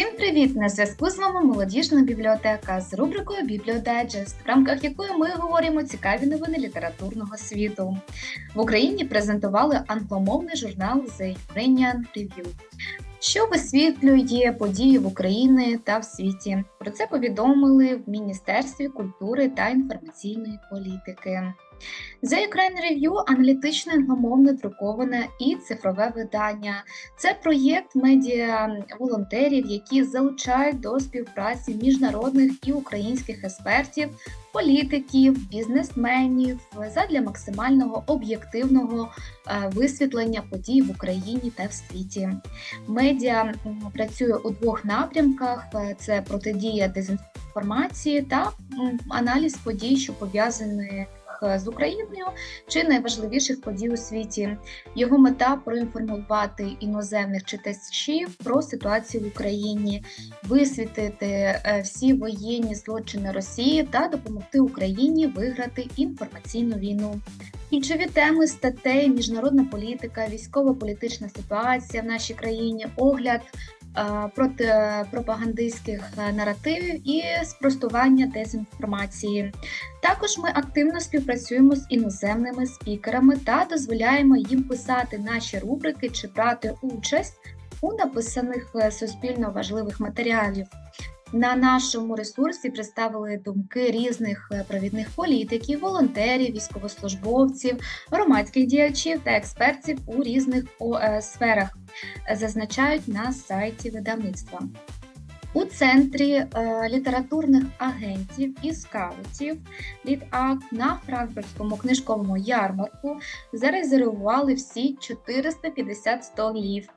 Всім привіт! На зв'язку з вами молодіжна бібліотека з рубрикою Бібліодайджест, в рамках якої ми говоримо цікаві новини літературного світу. В Україні презентували англомовний журнал The Ukrainian Review, що висвітлює події в Україні та в світі. Про це повідомили в Міністерстві культури та інформаційної політики. The Ukraine Review – аналітичне англомовне друковане і цифрове видання. Це проєкт медіа волонтерів, які залучають до співпраці міжнародних і українських експертів, політиків, бізнесменів задля максимального об'єктивного е, висвітлення подій в Україні та в світі. Медіа працює у двох напрямках: Е, це протидія дезінформації та аналіз подій, що пов'язані е, з Україною чи найважливіших подій у світі. Його мета проінформувати іноземних читачів про ситуацію в Україні, висвітити е, всі воєнні злочини Росії та допомогти Україні виграти інформаційну війну. Ключові теми статей, міжнародна політика, військово-політична ситуація в нашій країні, огляд проти пропагандистських е, наративів і спростування дезінформації. Також ми активно співпрацюємо з іноземними спікерами та дозволяємо їм писати наші рубрики чи брати участь у написаних е, суспільно важливих матеріалів. На нашому ресурсі представили думки різних е, провідних політиків, волонтерів, військовослужбовців, громадських діячів та експертів у різних е, сферах, е, зазначають на сайті видавництва. У центрі е, літературних агентів і скаутів Літак на Франкфуртському книжковому ярмарку зарезервували всі 450 столів.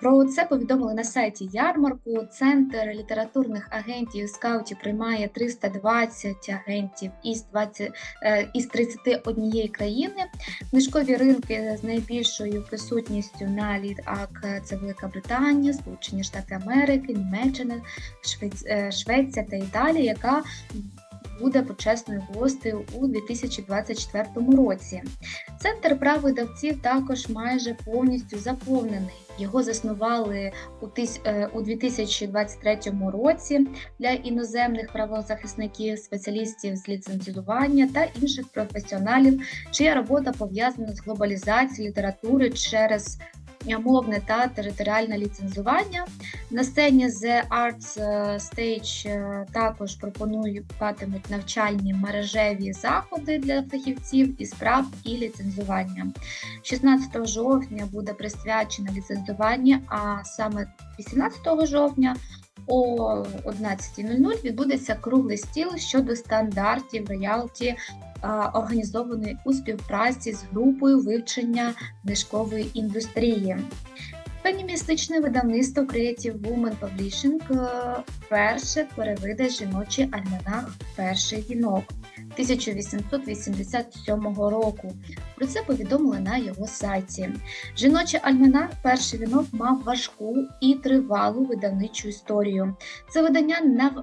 Про це повідомили на сайті ярмарку. Центр літературних агентів і скаутів приймає 320 агентів із 20, е, із 31 країни. Книжкові ринки з найбільшою присутністю на літак це Велика Британія, Сполучені Штати Америки, Німеччина, е, Швеція та Італія, яка буде почесною гостею у 2024 році. Центр прав видавців також майже повністю заповнений. Його заснували у е, у 2023 році для іноземних правозахисників, спеціалістів з ліцензування та інших професіоналів, чия робота пов'язана з глобалізацією літератури через мовне та територіальне ліцензування. На сцені The Arts е, Stage е, також пропонуватимуть навчальні мережеві заходи для фахівців і справ і ліцензування. 16 жовтня буде присвячено ліцензуванню, а саме 18 жовтня о 11.00 відбудеться круглий стіл щодо стандартів роялті, організованої у співпраці з групою вивчення книжкової індустрії. Феміністичне видавництво Creative Woman Publishing перше вперше перевиде жіночий альманах Перший вінок 1887 року. Про це повідомили на його сайті. Жіночий альманах Перший вінок мав важку і тривалу видавничу історію. Це видання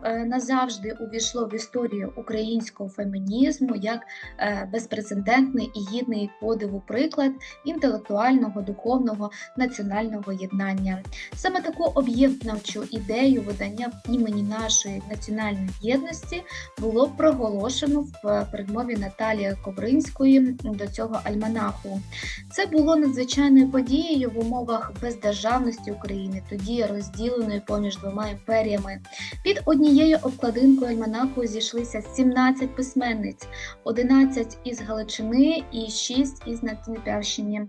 е, назавжди увійшло в історію українського фемінізму як е, безпрецедентний і гідний подиву приклад інтелектуального, духовного, національного єднання. Саме таку об'єднавчу ідею видання імені нашої національної єдності було проголошено в передмові Наталії Ковринської до цього альманаху. Це було надзвичайною подією в умовах бездержавності України, тоді розділеної поміж двома імперіями. Під однією обкладинкою альманаху зійшлися 17 письменниць, 11 із Галичини і 6 із Надніпрянщини,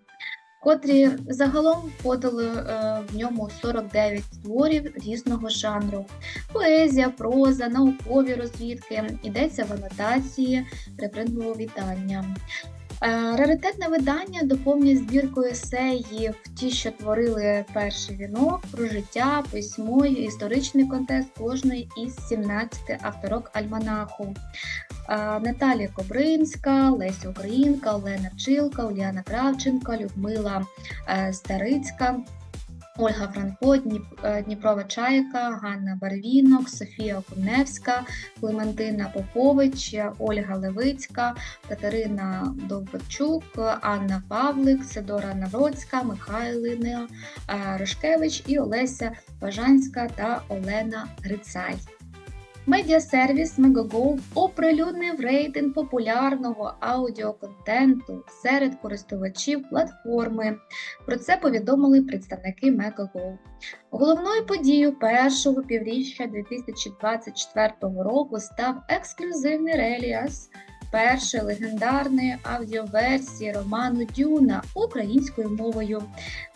котрі загалом подали е, в ньому 49 творів різного жанру: поезія, проза, наукові розвідки. Йдеться в анотації репринтового вітання. Е, Раритетне видання доповнює збірку есеїв, ті, що творили перший вінок, про життя, письмо і історичний контекст кожної із 17 авторок альманаху. Наталія Кобринська, Леся Українка, Олена Пчилка, Уляна Кравченко, Людмила е, Старицька. Ольга Франко, е, Дніпрова Чайка, Ганна Барвінок, Софія Куневська, Клементина Попович, Ольга Левицька, Катерина Довбачук, Анна Павлик, Сидора Навроцька, Михайлина е, Ришкевич і Олеся Бажанська та Олена Грицай. Медіасервіс Megogo оприлюднив рейтинг популярного аудіоконтенту серед користувачів платформи. Про це повідомили представники Megogo. Головною подією першого півріччя 2024 року став ексклюзивний реліас першої легендарної аудіоверсії роману Дюна українською мовою,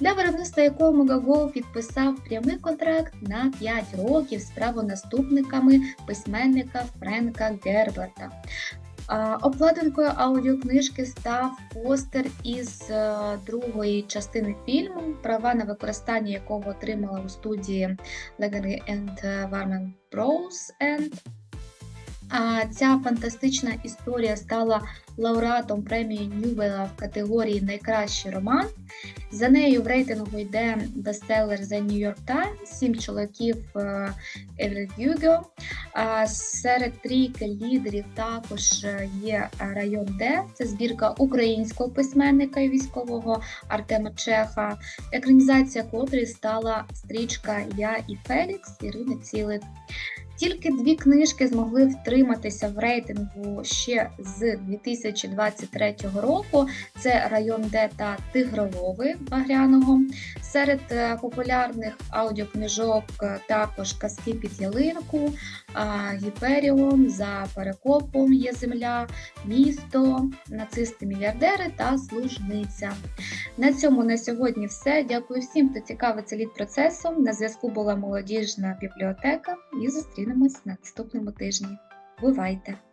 для виробництва якого Megago підписав прямий контракт на 5 років з правонаступниками письменника Френка Герберта. Обкладинкою аудіокнижки став постер із е, другої частини фільму, права на використання якого отримала у студії Legacy and Warman Bros. And а ця фантастична історія стала лауреатом премії Ньювела в категорії Найкращий роман. За нею в рейтингу йде бестселер The New York Times, Сім чоловіків е, Евель А Серед трійки лідерів також е, є район Д. Це збірка українського письменника і військового Артема Чеха, екранізація котрої стала стрічка Я і Фелікс Ірини Цілик. Тільки дві книжки змогли втриматися в рейтингу ще з 2023 року. Це район Де та Тигролови Багряного. Серед е, популярних аудіокнижок е, також казки під ялинку, а, Гіперіон, за перекопом є земля, місто, нацисти-мільярдери та служниця. На цьому на сьогодні все. Дякую всім, хто цікавиться лід процесом. На зв'язку була молодіжна бібліотека і зустрінемось на наступному тижні. Бувайте!